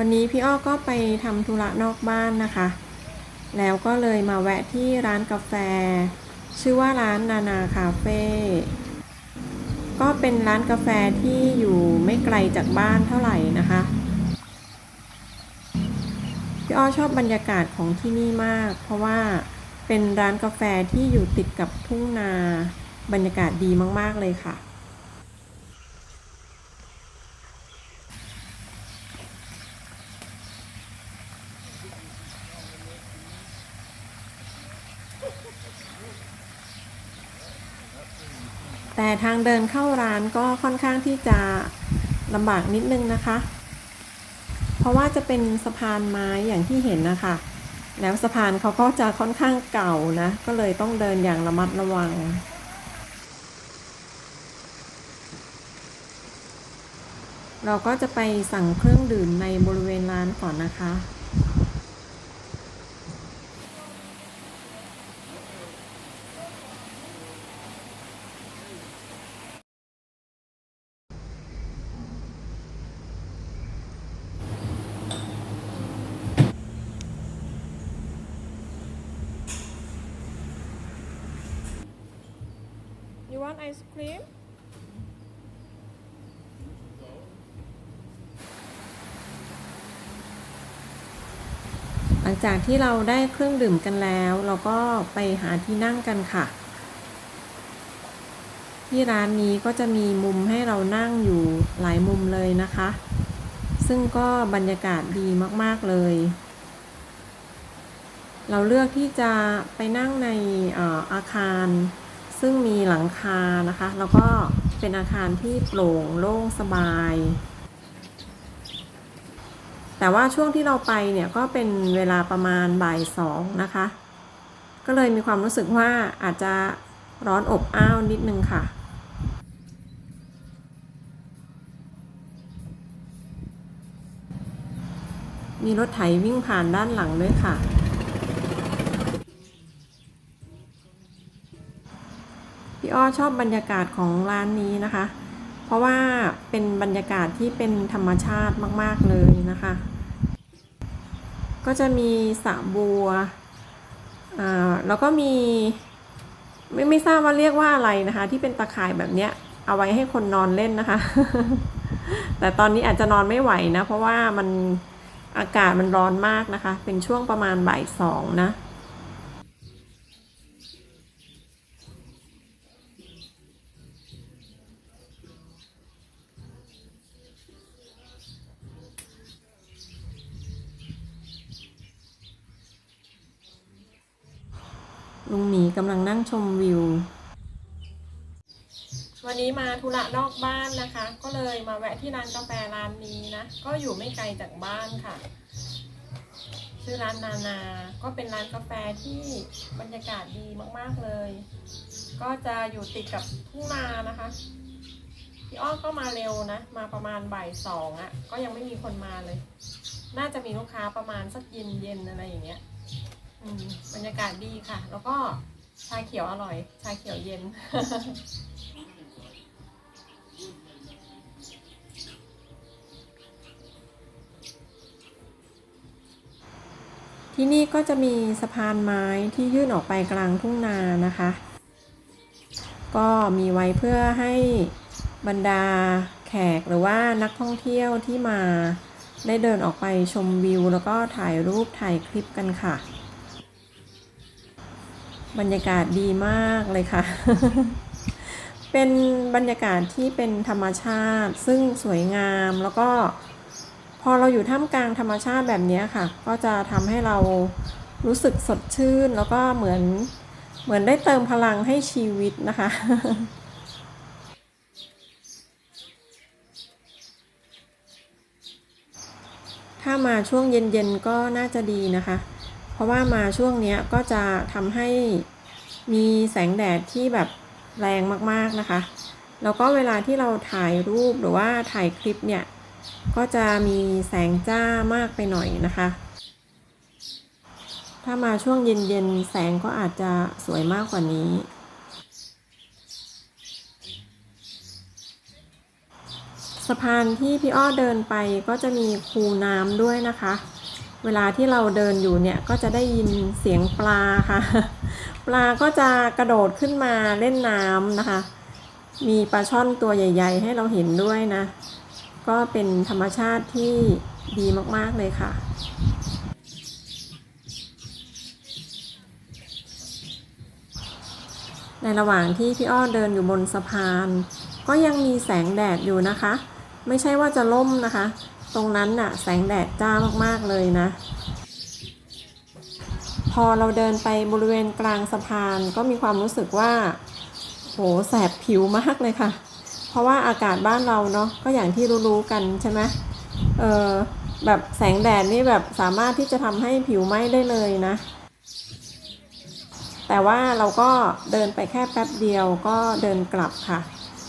วันนี้พี่อ้อก็ไปทำธุระนอกบ้านนะคะ แล้วก็เลยมาแวะที่ร้านกาแฟ ชื่อว่าร้านนานาคาเฟ่ก็เป็นร้านกาแฟที่อยู่ไม่ไกลจากบ้านเท่าไหร่นะคะพี่อ้อชอบบรรยากาศของที่นี่มาก เพราะว่าเป็นร้านกาแฟที่อยู่ติดกับทุ่งนา บรรยากาศดีมาก ๆ เลยค่ะ แต่ทางเดินเข้าร้านก็ค่อนข้างที่จะลำบากนิดนึงนะคะ เพราะว่าจะเป็นสะพานไม้อย่างที่เห็นนะคะ แล้วสะพานเขาก็จะค่อนข้างเก่านะ ก็เลยต้องเดินอย่างระมัดระวังเราก็จะไปสั่งเครื่องดื่มในบริเวณร้านก่อนนะคะ want ice cream? หลังจากที่เราได้เครื่องดื่มกันแล้ว เราก็ไปหาที่นั่งกันค่ะ ที่ร้านนี้ก็จะมีมุมให้เรานั่งอยู่หลายมุมเลยนะคะ ซึ่งก็บรรยากาศดีมากๆเลย เราเลือกที่จะไปนั่งในอออาคาร ซึ่งมีหลังคานะคะ แล้วก็เป็นอาคารที่โปร่งโล่งสบาย แต่ว่าช่วงที่เราไปเนี่ยก็เป็นเวลาประมาณบ่ายสองนะคะ ก็เลยมีความรู้สึกว่าอาจจะร้อนอบอ้าวนิดนึงค่ะมีรถไถวิ่งผ่านด้านหลังด้วยค่ะ พี่อ้อชอบบรรยากาศของร้านนี้นะคะ เพราะว่าเป็นบรรยากาศที่เป็นธรรมชาติมาก ๆ เลยนะคะ ก็จะมีสระบัวอ่าแล้วก็มีไม่ไม่ทราบว่าเรียกว่าอะไรนะคะ ที่เป็นตะข่ายแบบเนี้ย เอาไว้ให้คนนอนเล่นนะคะ แต่ตอนนี้อาจจะนอนไม่ไหวนะ เพราะว่ามันอากาศมันร้อนมากนะคะ เป็นช่วงประมาณบ่ายสองนะ ลุงหมีกำลังนั่งชมวิว วันนี้มาธุระนอกบ้านนะคะ ก็เลยมาแวะที่ร้านกาแฟร้านนี้นะ ก็อยู่ไม่ไกลจากบ้านค่ะ ชื่อร้านนานา ก็เป็นร้านกาแฟที่บรรยากาศดีมากๆเลย ก็จะอยู่ติดกับทุ่งนานะคะพี่อ้อก็มาเร็วนะ มาประมาณบ่ายสองอะ่ะ ก็ยังไม่มีคนมาเลย น่าจะมีลูกค้าประมาณสักเย็นเย็นๆอะไรอย่างเงี้ย อืมบรรยากาศดีค่ะ แล้วก็ชาเขียวอร่อย ชาเขียวเย็น ที่นี่ก็จะมีสะพานไม้ที่ยื่นออกไปกลางทุ่งนานะคะ ก็มีไว้เพื่อให้บรรดาแขกหรือว่านักท่องเที่ยวที่มาได้เดินออกไปชมวิว แล้วก็ถ่ายรูปถ่ายคลิปกันค่ะ บรรยากาศดีมากเลยค่ะ เป็นบรรยากาศที่เป็นธรรมชาติ ซึ่งสวยงามแล้วก็ พอเราอยู่ท่ามกลางธรรมชาติแบบนี้ค่ะ ก็จะทำให้เรารู้สึกสดชื่น แล้วก็เหมือนเหมือนได้เติมพลังให้ชีวิตนะคะถ้ามาช่วงเย็นๆก็น่าจะดีนะคะ เพราะว่ามาช่วงนี้ก็จะทำให้มีแสงแดดที่แบบแรงมากๆนะคะ แล้วก็เวลาที่เราถ่ายรูปหรือว่าถ่ายคลิปเนี่ย ก็จะมีแสงจ้ามากไปหน่อยนะคะ ถ้ามาช่วงเย็นๆ แสงก็อาจจะสวยมากกว่านี้สสะพานที่พี่อ้อเดินไปก็จะมีคูน้ำด้วยนะคะ เวลาที่เราเดินอยู่เนี่ยก็จะได้ยินเสียงปลาค่ะ ปลาก็จะกระโดดขึ้นมาเล่นน้ำนะคะ มีปลาช่อนตัวใหญ่ ๆ ให้เราเห็นด้วยนะ ก็เป็นธรรมชาติที่ดีมากๆเลยค่ะในระหว่างที่พี่อ้อเดินอยู่บนสะพาน ก็ยังมีแสงแดดอยู่นะคะ ไม่ใช่ว่าจะล่มนะคะ ตรงนั้นน่ะ แสงแดดจ้ามากๆเลยนะ พอเราเดินไปบริเวณกลางสะพานก็มีความรู้สึกว่า โหแสบผิวมากเลยค่ะ เพราะว่าอากาศบ้านเราเนาะก็อย่างที่รู้ๆกันใช่ไหมเออแบบแสงแดดนี่แบบสามารถที่จะทำให้ผิวไหม้ได้เลยนะ แต่ว่าเราก็เดินไปแค่แป๊บเดียวก็เดินกลับค่ะ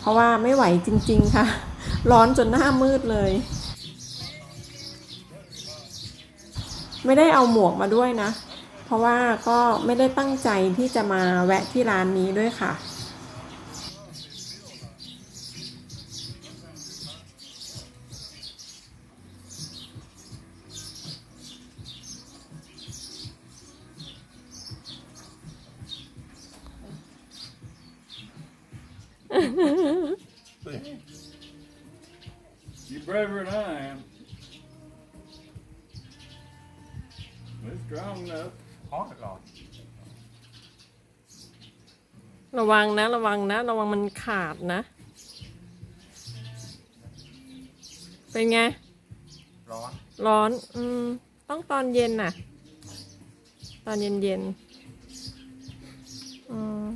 เพราะว่าไม่ไหวจริง ๆ ค่ะ ร้อนจนหน้ามืดเลย ไม่ได้เอาหมวกมาด้วยนะ เพราะว่าก็ไม่ได้ตั้งใจที่จะมาแวะที่ร้านนี้ด้วยค่ะ You're braver than I am. It's strong enough. ฮอตหรอระวังนะ ระวังนะ ระวังมันขาดนะ เป็นไง ร้อน ร้อน อืม ต้องตอนเย็นน่ะ ตอนเย็นเย็นๆอืม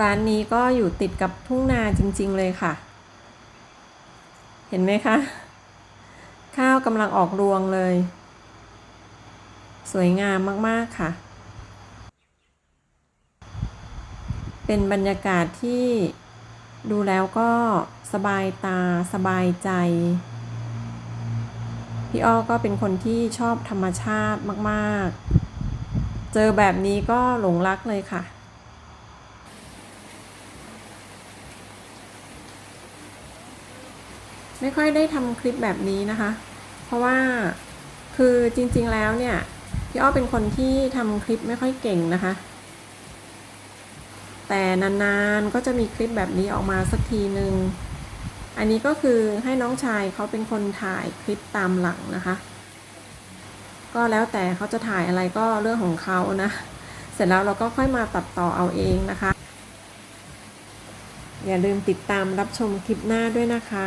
ร้านนี้ก็อยู่ติดกับทุ่งนาจริง ๆ เลยค่ะ เห็นไหมคะ ข้าวกำลังออกรวงเลย สวยงามมาก ๆ ค่ะ เป็นบรรยากาศที่ดูแล้วก็สบายตาสบายใจ พี่อ้อก็เป็นคนที่ชอบธรรมชาติมาก ๆ เจอแบบนี้ก็หลงรักเลยค่ะไม่ค่อยได้ทำคลิปแบบนี้นะคะ เพราะว่าคือจริงๆแล้วเนี่ยพี่อ้อเป็นคนที่ทำคลิปไม่ค่อยเก่งนะคะ แต่นานๆก็จะมีคลิปแบบนี้ออกมาสักทีหนึ่งอันนี้ก็คือให้น้องชายเขาเป็นคนถ่ายคลิปตามหลังนะคะ ก็แล้วแต่เขาจะถ่ายอะไรก็เรื่องของเขานะ เสร็จแล้วเราก็ค่อยมาตัดต่อเอาเองนะคะ อย่าลืมติดตามรับชมคลิปหน้าด้วยนะคะ